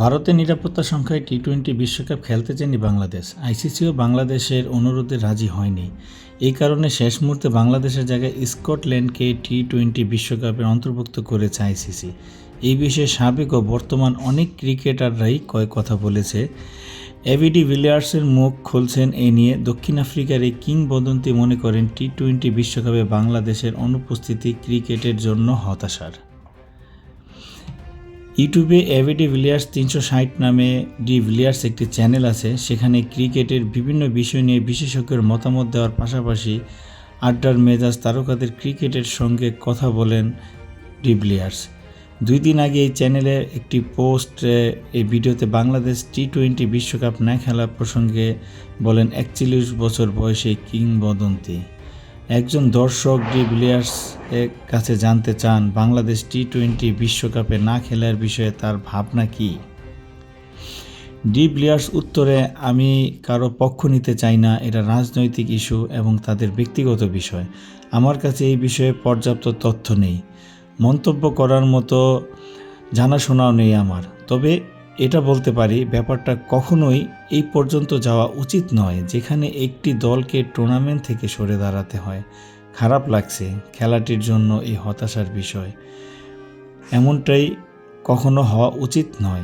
ভারতের নিরাপত্তা সংখ্যায় টি টোয়েন্টি বিশ্বকাপ খেলতে চায়নি বাংলাদেশ। আইসিসিও বাংলাদেশের অনুরোধে রাজি হয়নি। এই কারণে শেষ মুহূর্তে বাংলাদেশের জায়গায় স্কটল্যান্ডকে টি টোয়েন্টি বিশ্বকাপের অন্তর্ভুক্ত করেছে আইসিসি। এই বিষয়ে সাবেক ও বর্তমান অনেক ক্রিকেটাররাই কয়েক কথা বলেছে। এভিডি ভিলিয়ার্সের মুখ খুলছেন এ নিয়ে। দক্ষিণ আফ্রিকার এই কিংবদন্তি মনে করেন টি টোয়েন্টি বিশ্বকাপে বাংলাদেশের অনুপস্থিতি ক্রিকেটের জন্য হতাশার। ইউটিউবে এভিডি ভিলিয়ার্স তিনশো ষাট নামে ডি ভিলিয়ার্স একটি চ্যানেল আছে। সেখানে ক্রিকেটের বিভিন্ন বিষয় নিয়ে বিশেষজ্ঞের মতামত দেওয়ার পাশাপাশি আড্ডার মেজাজ তারকাদের ক্রিকেটের সঙ্গে কথা বলেন ডি ভিলিয়ার্স। দুই দিন আগে এই চ্যানেলে একটি পোস্ট এই ভিডিওতে বাংলাদেশ টি টোয়েন্টি বিশ্বকাপ না খেলা প্রসঙ্গে বলেন, একচল্লিশ বছর বয়সে কিংবদন্তি। একজন দর্শক ডি ভিলিয়ার্স এর কাছে জানতে চান, বাংলাদেশ টি টোয়েন্টি বিশ্বকাপে না খেলার বিষয়ে তার ভাবনা কি? ডি ভিলিয়ার্স উত্তরে, আমি কারও পক্ষ নিতে চাই না, এটা রাজনৈতিক ইস্যু এবং তাদের ব্যক্তিগত বিষয়। আমার কাছে এই বিষয়ে পর্যাপ্ত তথ্য নেই। মন্তব্য করার মতো জানাশোনাও নেই আমার। তবে এটা বলতে পারি, ব্যাপারটা কখনোই এই পর্যন্ত যাওয়া উচিত নয়, যেখানে একটি দলকে টুর্নামেন্ট থেকে সরে দাঁড়াতে হয়। খারাপ লাগছে খেলাটির জন্য এই হতাশার বিষয়। এমনটাই কখনো হওয়া উচিত নয়।